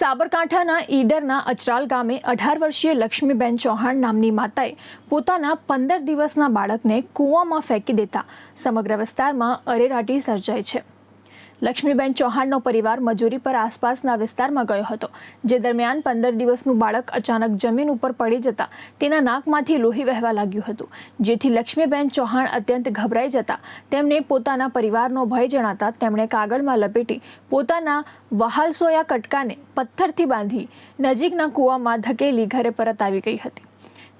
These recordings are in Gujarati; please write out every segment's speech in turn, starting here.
સાબરકાંઠાના ઈડરના અચરાલ ગામે અઢાર વર્ષીય લક્ષ્મીબેન ચૌહાણ નામની માતાએ પોતાના પંદર દિવસના બાળકને કૂવામાં ફેંકી દેતા સમગ્ર વિસ્તારમાં અરેરાટી સર્જાઈ છે. લક્ષ્મીબેન ચૌહાણનો પરિવાર મજૂરી પર આસપાસના વિસ્તારમાં ગયો હતો, જે દરમિયાન પંદર દિવસનું બાળક અચાનક જમીન ઉપર પડી જતા તેના નાકમાંથી લોહી વહેવા લાગ્યું હતું, જેથી લક્ષ્મીબેન ચૌહાણ અત્યંત ગભરાઈ જતા તેમને પોતાના પરિવારનો ભય જણાતા તેમણે કાગળમાં લપેટી પોતાના વહાલસોયા કટકાને પથ્થરથી બાંધી નજીકના કૂવામાં ધકેલી ઘરે પરત આવી ગઈ હતી.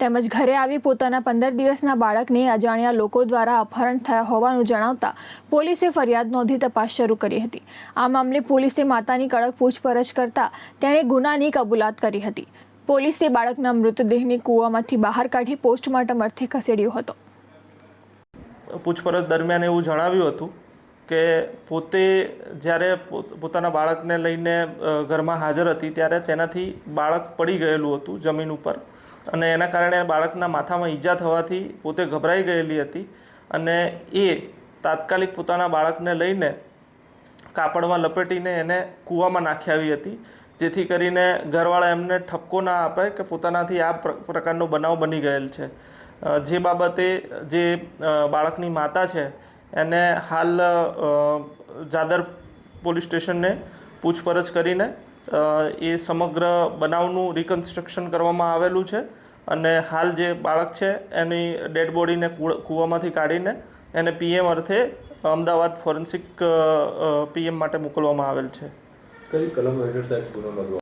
તેમજ ઘરે આવી પોતાના પંદર દિવસના બાળકને અજાણ્યા લોકો દ્વારા અપહરણ થયા હોવાનું જણાવતા પોલીસે ફરિયાદ નોંધી તપાસ શરૂ કરી હતી. આ મામલે પોલીસે માતાની કડક પૂછપરછ કરતા તેણે ગુનાની કબૂલાત કરી હતી. પોલીસે બાળકના મૃતદેહને કૂવામાંથી બહાર કાઢી પોસ્ટમોર્ટમ અર્થે ખસેડ્યો હતો. પૂછપરછ દરમિયાન એવું જણાવ્યું હતું કે પોતે જ્યારે પોતાના બાળકને લઈને ઘરમાં હાજર હતી ત્યારે તેનાથી બાળક પડી ગયેલું હતું જમીન ઉપર અને એના કારણે બાળકના માથામાં ઈજા થવાથી પોતે ગભરાઈ ગયેલી હતી અને એ તાત્કાલિક પોતાના બાળકને લઈને કાપડમાં લપેટીને એને કૂવામાં નાખી આવી હતી. જેથી કરીને ઘરવાળા એમને ઠપકો ના આપે કે પોતાનાથી આ પ્ર- પ્રકારનો બનાવ બની ગયેલ છે. જે બાબતે જે બાળકની માતા છે એને હાલ જાદર પોલીસ સ્ટેશનને પૂછપરછ કરીને એ સમગ્ર બનાવનું રિકન્સ્ટ્રક્શન કરવામાં આવેલું છે અને હાલ જે બાળક છે એની ડેડ બોડીને કૂવામાંથી કાઢીને એને પીએમ અર્થે અમદાવાદ ફોરેન્સિક પીએમ માટે મોકલવામાં આવેલ છે. કઈ કલમ હેઠળ સાહેબ ગુનો